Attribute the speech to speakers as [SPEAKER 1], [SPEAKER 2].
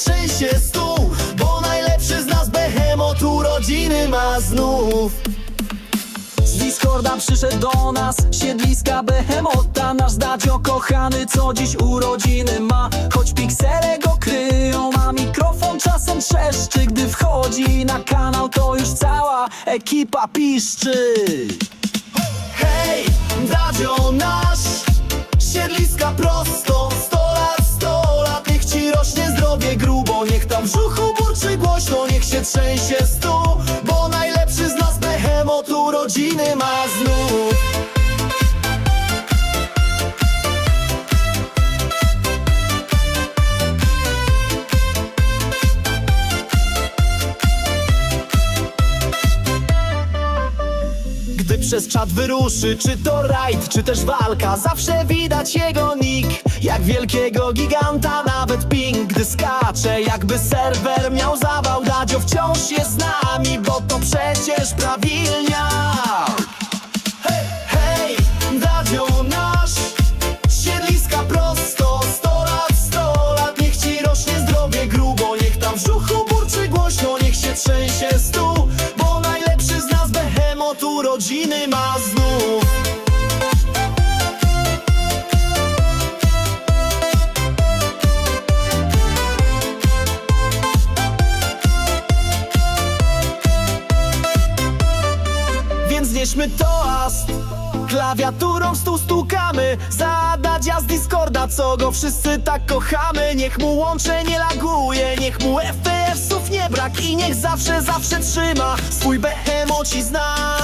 [SPEAKER 1] trzęsie stół Bo najlepszy z nas behemot urodziny ma znów.
[SPEAKER 2] Z Discorda przyszedł do nas Siedliska Behemota Nasz Dacio kochany, co dziś urodziny ma. Choć piksele go kryją A mikrofon czasem trzeszczy Gdy wchodzi na kanał To już cała ekipa piszczy.
[SPEAKER 1] Hej, w brzuchu burczy głośno Niech się trzęsie stół Bo najlepszy z nas behemot urodziny ma znów przez czat wyruszy, czy to rajd, czy też walka. Zawsze widać jego nick Jak wielkiego giganta, nawet ping. Gdy skacze, jakby serwer miał zawał Dadzio wciąż jest z nami, bo to przecież prawilniak urodziny ma znów. Więc nieśmy toast. Klawiaturą w stół stukamy. Zadać z Discorda, co go wszyscy tak kochamy. Niech mu łącze nie laguje Niech mu FPS-ów nie brak I niech zawsze, zawsze trzyma. Swój behemoci znak